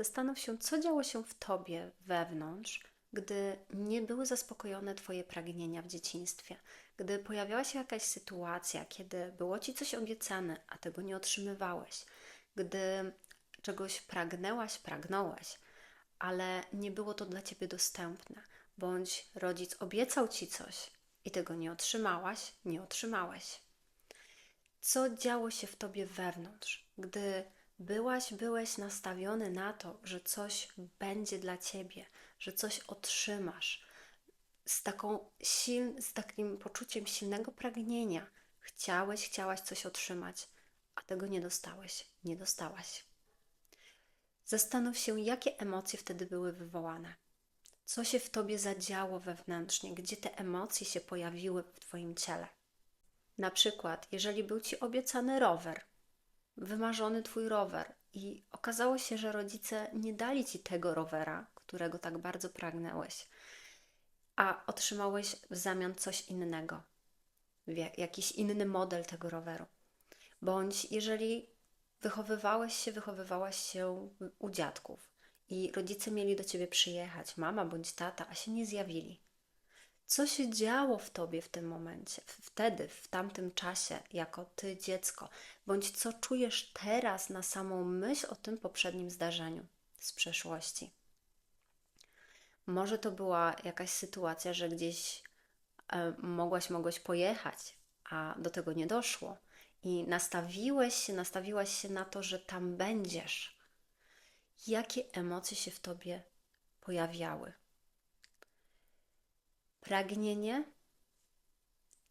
Zastanów się, co działo się w tobie wewnątrz, gdy nie były zaspokojone Twoje pragnienia w dzieciństwie, gdy pojawiała się jakaś sytuacja, kiedy było Ci coś obiecane, a tego nie otrzymywałeś, gdy czegoś pragnęłaś, pragnąłeś, ale nie było to dla Ciebie dostępne, bądź rodzic obiecał Ci coś i tego nie otrzymałaś, nie otrzymałeś. Co działo się w Tobie wewnątrz, gdy byłaś, byłeś nastawiony na to, że coś będzie dla ciebie, że coś otrzymasz, z, taką z takim poczuciem silnego pragnienia. Chciałeś, chciałaś coś otrzymać, a tego nie dostałeś, nie dostałaś. Zastanów się, jakie emocje wtedy były wywołane. Co się w tobie zadziało wewnętrznie, gdzie te emocje się pojawiły w twoim ciele. Na przykład, jeżeli był ci obiecany rower, wymarzony twój rower. I okazało się, że rodzice nie dali ci tego rowera, którego tak bardzo pragnęłeś, a otrzymałeś w zamian coś innego, jakiś inny model tego roweru. Bądź jeżeli wychowywałeś się, wychowywałaś się u dziadków i rodzice mieli do ciebie przyjechać, mama bądź tata, a się nie zjawili co się działo w tobie w tym momencie, wtedy, w tamtym czasie, jako ty dziecko, bądź co czujesz teraz na samą myśl o tym poprzednim zdarzeniu z przeszłości. Może to była jakaś sytuacja, że gdzieś e, mogłaś, mogłeś pojechać, a do tego nie doszło i nastawiłeś się, nastawiłaś się na to, że tam będziesz. Jakie emocje się w tobie pojawiały? Pragnienie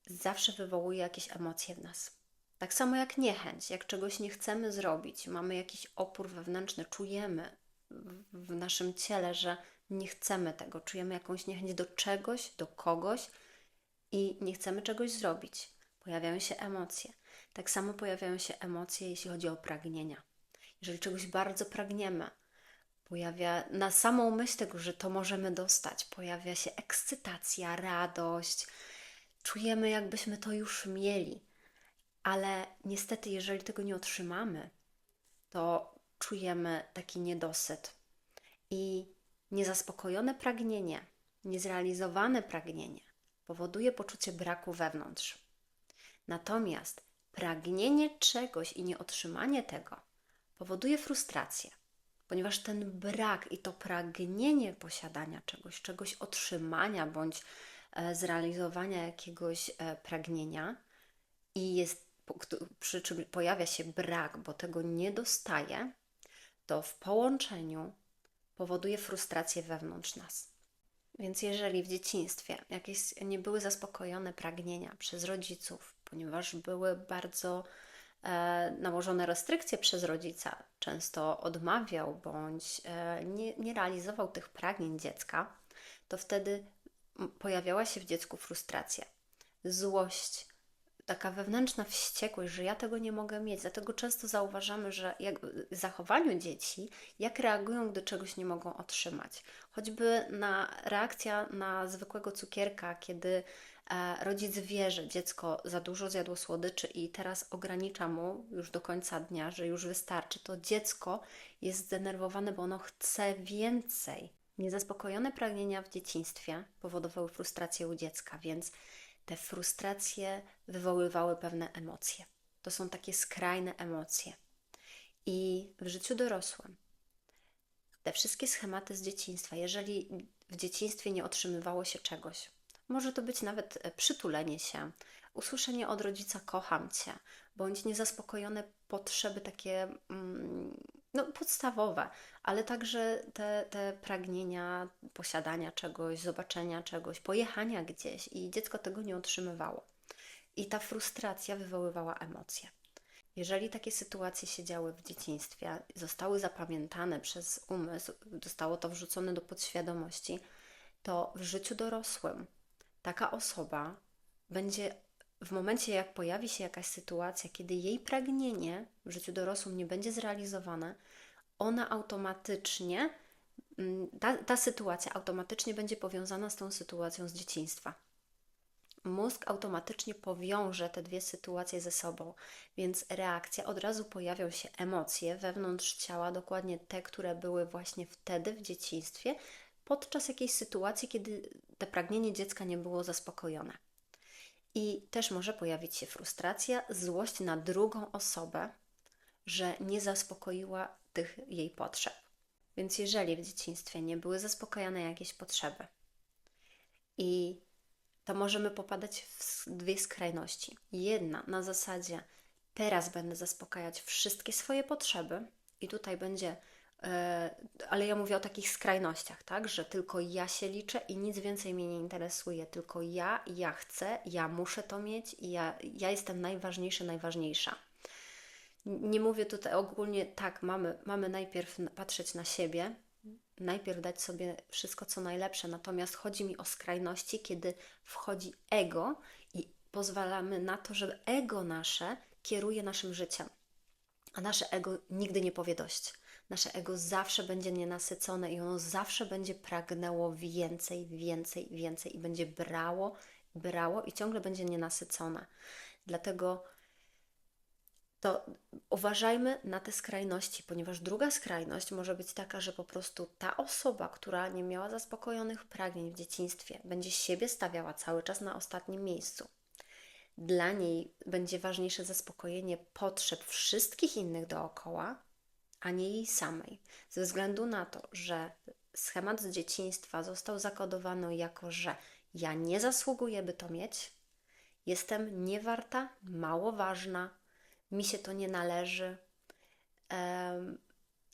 zawsze wywołuje jakieś emocje w nas. Tak samo jak niechęć, jak czegoś nie chcemy zrobić, mamy jakiś opór wewnętrzny, czujemy w naszym ciele, że nie chcemy tego, czujemy jakąś niechęć do czegoś, do kogoś i nie chcemy czegoś zrobić. Pojawiają się emocje. Tak samo pojawiają się emocje, jeśli chodzi o pragnienia. Jeżeli czegoś bardzo pragniemy, pojawia na samą myśl tego, że to możemy dostać, pojawia się ekscytacja, radość. Czujemy, jakbyśmy to już mieli, ale niestety, jeżeli tego nie otrzymamy, to czujemy taki niedosyt i niezaspokojone pragnienie, niezrealizowane pragnienie powoduje poczucie braku wewnątrz. Natomiast pragnienie czegoś i nieotrzymanie tego powoduje frustrację ponieważ ten brak i to pragnienie posiadania czegoś, czegoś otrzymania bądź e, zrealizowania jakiegoś e, pragnienia i jest, przy czym pojawia się brak, bo tego nie dostaje, to w połączeniu powoduje frustrację wewnątrz nas. Więc jeżeli w dzieciństwie jakieś nie były zaspokojone pragnienia przez rodziców, ponieważ były bardzo nałożone restrykcje przez rodzica, często odmawiał bądź e, nie, nie realizował tych pragnień dziecka, to wtedy pojawiała się w dziecku frustracja, złość, taka wewnętrzna wściekłość, że ja tego nie mogę mieć. Dlatego często zauważamy, że jak w zachowaniu dzieci, jak reagują, gdy czegoś nie mogą otrzymać. Choćby na reakcja na zwykłego cukierka, kiedy E, rodzic wie, że dziecko za dużo zjadło słodyczy i teraz ogranicza mu już do końca dnia, że już wystarczy, to dziecko jest zdenerwowane, bo ono chce więcej. Niezaspokojone pragnienia w dzieciństwie powodowały frustrację u dziecka, więc te frustracje wywoływały pewne emocje. To są takie skrajne emocje. I w życiu dorosłym te wszystkie schematy z dzieciństwa, jeżeli w dzieciństwie nie otrzymywało się czegoś, może to być nawet e, przytulenie się, usłyszenie od rodzica kocham cię, bądź niezaspokojone potrzeby takie mm, no, podstawowe, ale także te, te pragnienia posiadania czegoś, zobaczenia czegoś, pojechania gdzieś i dziecko tego nie otrzymywało. I ta frustracja wywoływała emocje. Jeżeli takie sytuacje się działy w dzieciństwie, zostały zapamiętane przez umysł, zostało to wrzucone do podświadomości, to w życiu dorosłym taka osoba będzie w momencie, jak pojawi się jakaś sytuacja, kiedy jej pragnienie w życiu dorosłym nie będzie zrealizowane, ona automatycznie, mm, ta, ta sytuacja automatycznie będzie powiązana z tą sytuacją z dzieciństwa. mózg automatycznie powiąże te dwie sytuacje ze sobą, więc reakcja od razu pojawią się emocje wewnątrz ciała, dokładnie te, które były właśnie wtedy w dzieciństwie, podczas jakiejś sytuacji, kiedy to pragnienie dziecka nie było zaspokojone. I też może pojawić się frustracja, złość na drugą osobę, że nie zaspokoiła tych jej potrzeb. Więc jeżeli w dzieciństwie nie były zaspokojone jakieś potrzeby, i to możemy popadać w dwie skrajności. Jedna na zasadzie teraz będę zaspokajać wszystkie swoje potrzeby, i tutaj będzie, ale ja mówię o takich skrajnościach, tak, że tylko ja się liczę i nic więcej mnie nie interesuje, tylko ja, ja chcę, ja muszę to mieć i ja, ja jestem najważniejszy, najważniejsza. Nie mówię tutaj ogólnie, tak, mamy, mamy najpierw patrzeć na siebie, najpierw dać sobie wszystko, co najlepsze, natomiast chodzi mi o skrajności, kiedy wchodzi ego i pozwalamy na to, żeby ego nasze kieruje naszym życiem. A nasze ego nigdy nie powie dość. Nasze ego zawsze będzie nienasycone i ono zawsze będzie pragnęło więcej, więcej, więcej i będzie brało, brało i ciągle będzie nienasycone. Dlatego to uważajmy na te skrajności, ponieważ druga skrajność może być taka, że po prostu ta osoba, która nie miała zaspokojonych pragnień w dzieciństwie, będzie siebie stawiała cały czas na ostatnim miejscu. Dla niej będzie ważniejsze zaspokojenie potrzeb wszystkich innych dookoła, a nie jej samej. Ze względu na to, że schemat z dzieciństwa został zakodowany jako, że ja nie zasługuję, by to mieć, jestem niewarta, mało ważna, mi się to nie należy.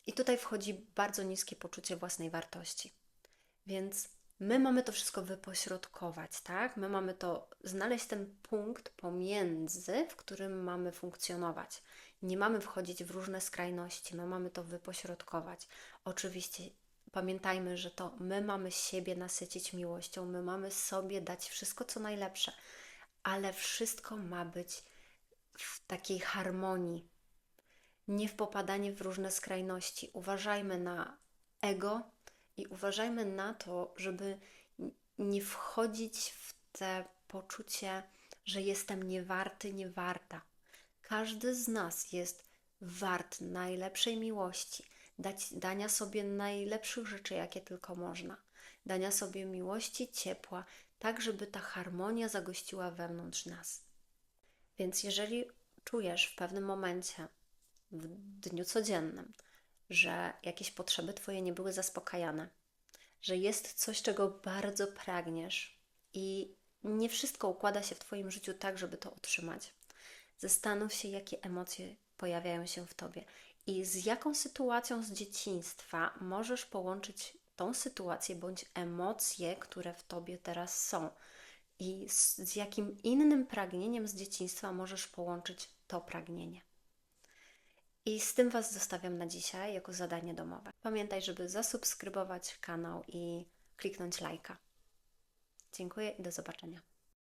I tutaj wchodzi bardzo niskie poczucie własnej wartości. Więc my mamy to wszystko wypośrodkować, tak? My mamy to znaleźć ten punkt pomiędzy, w którym mamy funkcjonować. Nie mamy wchodzić w różne skrajności, my mamy to wypośrodkować. Oczywiście pamiętajmy, że to my mamy siebie nasycić miłością, my mamy sobie dać wszystko, co najlepsze, ale wszystko ma być w takiej harmonii, nie w popadanie w różne skrajności. Uważajmy na ego i uważajmy na to, żeby nie wchodzić w te poczucie, że jestem niewarty, niewarta. Każdy z nas jest wart najlepszej miłości, dać, dania sobie najlepszych rzeczy, jakie tylko można, dania sobie miłości, ciepła, tak żeby ta harmonia zagościła wewnątrz nas. Więc jeżeli czujesz w pewnym momencie, w dniu codziennym, że jakieś potrzeby Twoje nie były zaspokajane, że jest coś, czego bardzo pragniesz i nie wszystko układa się w Twoim życiu tak, żeby to otrzymać, zastanów się, jakie emocje pojawiają się w Tobie i z jaką sytuacją z dzieciństwa możesz połączyć tą sytuację bądź emocje, które w Tobie teraz są i z, z jakim innym pragnieniem z dzieciństwa możesz połączyć to pragnienie. I z tym Was zostawiam na dzisiaj jako zadanie domowe. Pamiętaj, żeby zasubskrybować kanał i kliknąć lajka. Dziękuję i do zobaczenia.